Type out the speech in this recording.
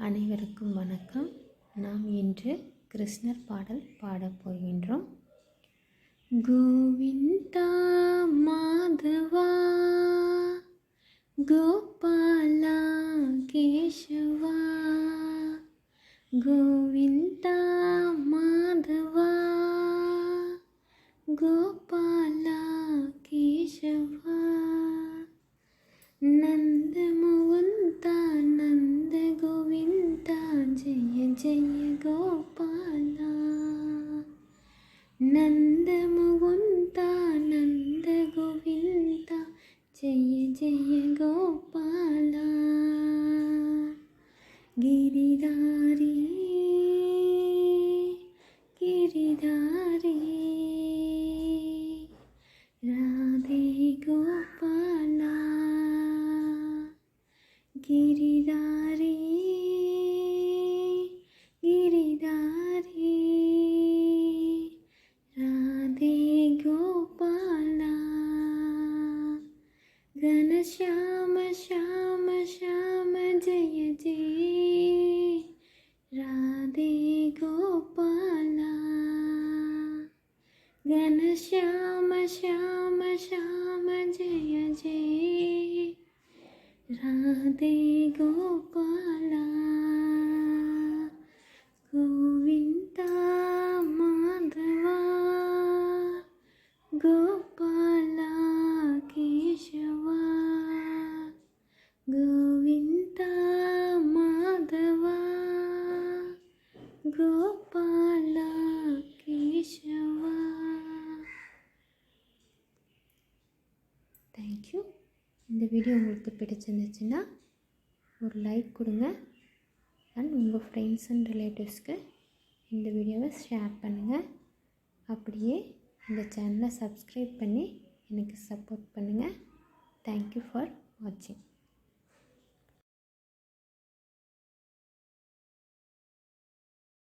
அனைவருக்கும் வணக்கம். நாம் இன்று கிருஷ்ணர் பாடல் பாடப் போகின்றோம். கோவிந்தா மாதவா கோபாலா கேசவா கோ ഗോപാല നന്ദമുകുന്ദ നന്ദ ഗോവിന്ദ ജയ ജയ ഗോപാല. ഗിരിധാരി ഗിരിധാരി. രാധേ ഗോപാല. ഗിരിധാരി गोपाला घनश्याम श्याम श्याम जय जय। राधे गोपाला। घनश्याम श्याम श्याम, जय जय। राधे गोपाला। ಗೋಪಾಲ ಕೇಶವ ಗೋವಿಂದ ಮಾಧವ ಗೋಪಾಲ ಕೇಶವ தேங்க்யூ இந்த வீடியோ உங்களுக்கு பிடிச்சிருந்துச்சுன்னா ஒரு லைக் கொடுங்க. அண்ட் உங்கள் ஃப்ரெண்ட்ஸ் அண்ட் ரிலேட்டிவ்ஸ்க்கு இந்த வீடியோவை ஷேர் பண்ணுங்கள் அப்படியே இந்த சேனலை சப்ஸ்கிரைப் பண்ணி எனக்கு சப்போர்ட் பண்ணுங்கள் தேங்க்யூ ஃபார் வாட்சிங்